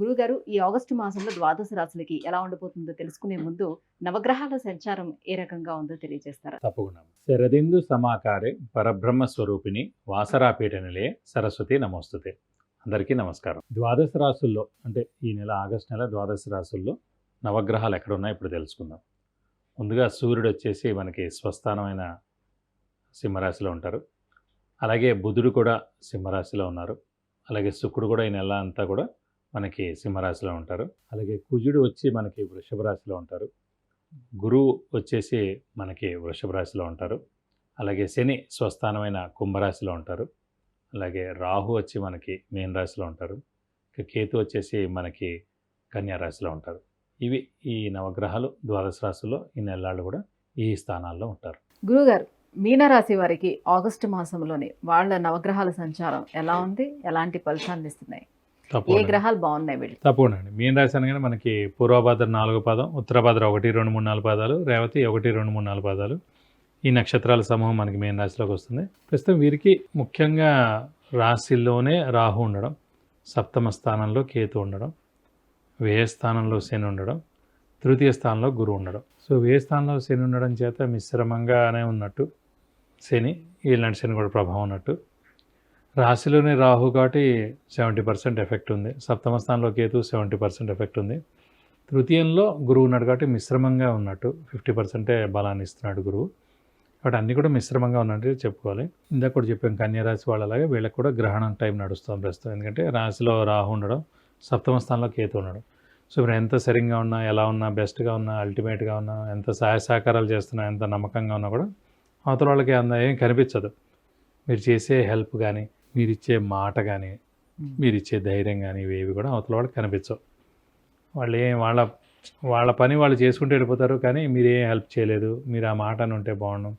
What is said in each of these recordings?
గురుగారు ఈ ఆగస్టు మాసంలో ద్వాదశ రాశులకి ఎలా ఉండబోతుందో తెలుసుకునే ముందు నవగ్రహాల సంచారం ఏ రకంగా ఉందో తెలియజేస్తారా? తప్పకుండా. శరదిందు సమాకారే పరబ్రహ్మ స్వరూపిణి వాసరాపీఠ నిలయ సరస్వతి నమోస్తుతే. అందరికీ నమస్కారం. ద్వాదశ రాసుల్లో అంటే ఈ నెల ఆగస్ట్ నెల ద్వాదశ రాసుల్లో నవగ్రహాలు ఎక్కడ ఉన్నాయో ఇప్పుడు తెలుసుకుందాం. ముందుగా సూర్యుడు వచ్చేసి మనకి స్వస్థానమైన సింహరాశిలో ఉంటారు. అలాగే బుధుడు కూడా సింహరాశిలో ఉన్నారు. అలాగే శుక్రుడు కూడా ఈ నెల అంతా కూడా మనకి సింహరాశిలో ఉంటారు. అలాగే కుజుడు వచ్చి మనకి వృషభ రాశిలో ఉంటారు. గురువు వచ్చేసి మనకి వృషభ రాశిలో ఉంటారు. అలాగే శని స్వస్థానమైన కుంభరాశిలో ఉంటారు. అలాగే రాహు వచ్చి మనకి మీన రాశిలో ఉంటారు. ఇక కేతు వచ్చేసి మనకి కన్యా రాశిలో ఉంటారు. ఇవి ఈ నవగ్రహాలు ద్వాదశ రాశుల్లో ఈ నెలలు కూడా ఈ స్థానాల్లో ఉంటారు. గురుగారు మీనరాశి వారికి ఆగస్టు మాసంలోనే వాళ్ళ నవగ్రహాల సంచారం ఎలా ఉంది? ఎలాంటి ఫలితాన్ని ఇస్తున్నాయి ఏ గ్రహాలు బాగున్నాయి వీళ్ళు తప్పకుండా అండి. మీన రాశి అనగానే మనకి పూర్వభాద్ర నాలుగు పాదం ఉత్తరభాద్ర ఒకటి రెండు మూడు నాలుగు పాదాలు రేవతి ఒకటి రెండు మూడు నాలుగు పాదాలు. ఈ నక్షత్రాల సమూహం మనకి మీన రాశిలోకి వస్తుంది. ప్రస్తుతం వీరికి ముఖ్యంగా రాశిలోనే రాహు ఉండడం సప్తమ స్థానంలో కేతు ఉండడం వ్యయ స్థానంలో శని ఉండడం తృతీయ స్థానంలో గురువు ఉండడం. సో వ్యయ స్థానంలో శని ఉండడం చేత మిశ్రమంగానే ఉన్నట్టు శని ఇలాంటి శని కూడా ప్రభావం ఉన్నట్టు రాశిలోనే రాహు కాబట్టి సెవెంటీ పర్సెంట్ ఎఫెక్ట్ ఉంది. సప్తమ స్థానంలో కేతు సెవెంటీ పర్సెంట్ ఎఫెక్ట్ ఉంది. తృతీయంలో గురువు ఉన్నాడు కాబట్టి మిశ్రమంగా ఉన్నట్టు ఫిఫ్టీ పర్సెంటే బలాన్ని ఇస్తున్నాడు గురువు. కాబట్టి అన్నీ కూడా మిశ్రమంగా ఉన్నట్టు చెప్పుకోవాలి. ఇందాక కూడా చెప్పాం కన్యారాశి వాళ్ళు అలాగే వీళ్ళకి కూడా గ్రహణం టైం నడుస్తుంది ప్రస్తుతం. ఎందుకంటే రాశిలో రాహు ఉండడం సప్తమ స్థానంలో కేతు ఉండడం. సో ఇప్పుడు ఎంత సరిగ్గా ఉన్నా ఎలా ఉన్నా బెస్ట్గా ఉన్నా అల్టిమేట్గా ఉన్నా ఎంత సహాయ సహకారాలు చేస్తున్నా ఎంత నమ్మకంగా ఉన్నా కూడా అవతల వాళ్ళకి అంత ఏం కనిపించదు. మీరు చేసే హెల్ప్ కానీ మీరు ఇచ్చే మాట కానీ మీరు ఇచ్చే ధైర్యం కానీ ఇవేవి కూడా అవతల వాళ్ళకి కనిపించవు. వాళ్ళు ఏం వాళ్ళ వాళ్ళ పని వాళ్ళు చేసుకుంటూ వెళ్ళిపోతారు కానీ మీరు ఏం హెల్ప్ చేయలేదు. మీరు ఆ మాట అని ఉంటే బాగుండు.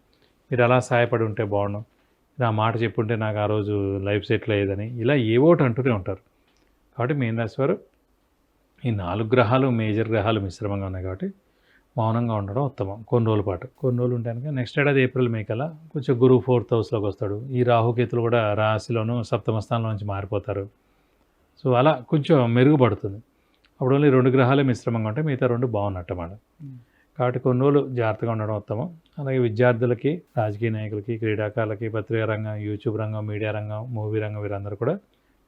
మీరు అలా సహాయపడి ఉంటే బాగుండు. మీరు ఆ మాట చెప్పుంటే నాకు ఆ రోజు లైఫ్ సెటిల్ అయ్యేదని ఇలా ఏవోటి అంటూనే ఉంటారు. కాబట్టి మీన రాశి వారు ఈ నాలుగు గ్రహాలు మేజర్ గ్రహాలు మిశ్రమంగా ఉన్నాయి కాబట్టి మౌనంగా ఉండడం ఉత్తమం. కొన్ని రోజుల పాటు. కొన్ని రోజులు ఉంటాను నెక్స్ట్ ఏడాది ఏప్రిల్ మే కల్లా కొంచెం గురువు ఫోర్త్ హౌస్లోకి వస్తాడు. ఈ రాహుకేతులు కూడా రాశిలోను సప్తమ స్థానంలో నుంచి మారిపోతారు. సో అలా కొంచెం మెరుగుపడుతుంది. అప్పుడు ఓన్లీ రెండు గ్రహాలే మిశ్రమంగా ఉంటాయి. మిగతా రెండు బాగున్నట్టు అన్నమాట కాబట్టి కొన్ని రోజులు జాగ్రత్తగా ఉండడం ఉత్తమం. అలాగే విద్యార్థులకి రాజకీయ నాయకులకి క్రీడాకారులకి పత్రికా రంగం యూట్యూబ్ రంగం మీడియా రంగం మూవీ రంగం వీరందరూ కూడా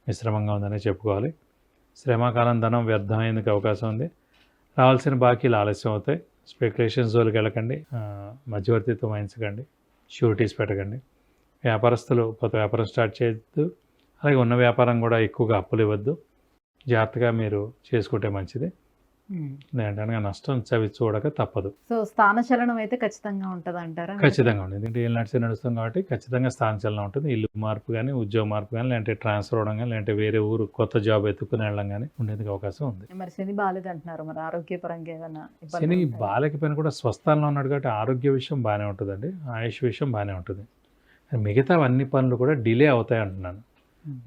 మిశ్రమంగా ఉందని చెప్పుకోవాలి. శ్రమకాలం ధనం వ్యర్థమయ్యేందుకు అవకాశం ఉంది. రావాల్సిన బాకీలు ఆలస్యం అవుతాయి. స్పెక్యులేషన్స్ జోలికి వెళ్ళకండి. మధ్యవర్తిత్వం వహించకండి షూరిటీస్ పెట్టకండి. వ్యాపారస్తులు కొత్త వ్యాపారం స్టార్ట్ చేయొద్దు. అలాగే ఉన్న వ్యాపారం కూడా ఎక్కువగా అప్పులు ఇవ్వద్దు. జాగ్రత్తగా మీరు చేసుకుంటే మంచిది. నష్టం చవి చూడక తప్పదు. సో స్థాన చలనం అయితే ఖచ్చితంగా ఉంటది అంటారా ఖచ్చితంగా ఉంది ఎందుకంటే ఏం నడిచి నడుస్తుంది కాబట్టి ఖచ్చితంగా స్థాన చలనం ఉంటుంది. ఇల్లు మార్పు కానీ ఉద్యోగ మార్పు కానీ లేదంటే ట్రాన్స్ఫర్ అవడం కానీ లేదంటే వేరే ఊరు కొత్త జాబ్ ఎత్తుకుని వెళ్ళడం కానీ ఉండేందుకు అవకాశం ఉంది. మరి శని బాగాలేదు అంటున్నారు. మరి ఆరోగ్యపరంగా ఏదైనా శని? బాలకపోయినా కూడా స్వస్థానంలో ఉన్నాడు కాబట్టి ఆరోగ్య విషయం బాగానే ఉంటుందండి. ఆయుష్ విషయం బాగానే ఉంటుంది. మిగతా అన్ని పనులు కూడా డిలే అవుతాయి అంటున్నాను.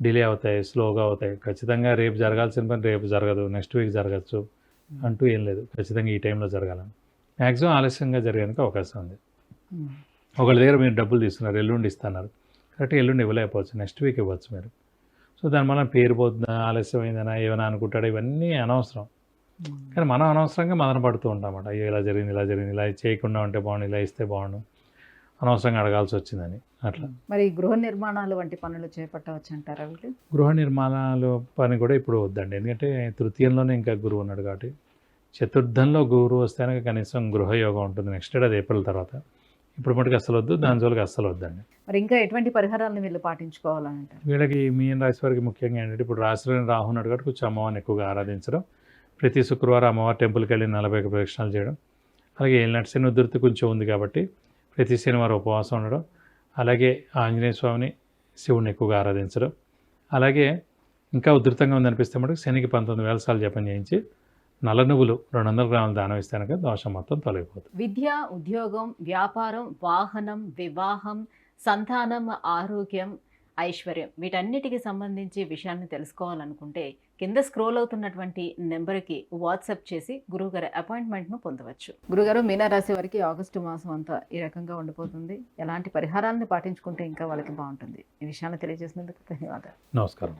డిలే అవుతాయి స్లోగా అవుతాయి. ఖచ్చితంగా రేపు జరగాల్సిన పని రేపు జరగదు. నెక్స్ట్ వీక్ జరగచ్చు. అంటూ ఏం లేదు. ఖచ్చితంగా ఈ టైంలో జరగాలని. మ్యాక్సిమం ఆలస్యంగా జరిగేందుకు అవకాశం ఉంది. ఒకళ్ళ దగ్గర మీరు డబ్బులు తీసుకున్నారు ఎల్లుండి ఇస్తున్నారు. కరెక్ట్గా ఎల్లుండి ఇవ్వలేకపోవచ్చు నెక్స్ట్ వీక్ ఇవ్వచ్చు మీరు. సో దానివల్ల పేరు పోతుందా ఆలస్యం అయిందనా ఏమైనా అనుకుంటాడా ఇవన్నీ అనవసరం. కానీ మనం అనవసరంగా మదన పడుతూ ఉంటామట అయ్యో ఇలా జరిగింది ఇలా జరిగింది ఇలా చేయకుండా ఉంటే బాగుండు ఇలా ఇస్తే బాగుండు. అనవసరంగా అడగాల్సి వచ్చిందని. అట్లా. మరి గృహ నిర్మాణాలు వంటి పనులు చేపట్టవచ్చు అంటారా వీళ్ళు? గృహ నిర్మాణాలు పని కూడా ఇప్పుడు వద్దండి. ఎందుకంటే తృతీయంలోనే ఇంకా గురువు ఉన్నాడు కాబట్టి. చతుర్థంలో గురువు వస్తేనే కనీసం గృహయోగం ఉంటుంది. నెక్స్ట్ ఏడాది ఏప్రిల్ తర్వాత. ఇప్పుడు మటుకు అస్సలు వద్దు. దాని జోలికి అస్సలు వద్దండి. మరి ఇంకా ఎటువంటి పరిహారాలను వీళ్ళు పాటించుకోవాలని అంటారు? వీళ్ళకి మీన రాశి వారికి ముఖ్యంగా ఏంటంటే ఇప్పుడు రాశిలోని రాహు ఉన్నాడు కాబట్టి కొంచెం అమ్మవారిని ఎక్కువగా ఆరాధించడం. ప్రతి శుక్రవారం అమ్మవారి టెంపుల్కి వెళ్ళి నలభై ప్రదక్షిణాలు చేయడం. అలాగే ఏలినాటి శని ఉధృతి కొంచెం ఉంది కాబట్టి ప్రతి శనివారం ఉపవాసం ఉండడం అలాగే ఆంజనేయ స్వామిని శివుడిని ఎక్కువగా ఆరాధించడం. అలాగే ఇంకా ఉధృతంగా ఉందనిపిస్తే మటుకు శనికి పంతొమ్మిది వేల సార్లు జపం చేయించి నల్ల నువ్వులు రెండు వందల గ్రాములు దానం ఇస్తే కనుక దోషం మొత్తం తొలగిపోతుంది. విద్య ఉద్యోగం వ్యాపారం వాహనం వివాహం సంతానం ఆరోగ్యం ఐశ్వర్యం వీటన్నిటికి సంబంధించి విషయాన్ని తెలుసుకోవాలనుకుంటే కింద స్క్రోల్ అవుతున్నటువంటి నెంబర్కి వాట్సాప్ చేసి గురువుగారి అపాయింట్మెంట్ను పొందవచ్చు. గురుగారు మీనరాశి వారికి ఆగస్టు మాసం అంతా ఈ రకంగా ఉండిపోతుంది. ఎలాంటి పరిహారాలను పాటించుకుంటే ఇంకా వాళ్ళకి బాగుంటుంది. ఈ విషయాన్ని తెలియజేసినందుకు ధన్యవాదాలు. నమస్కారం.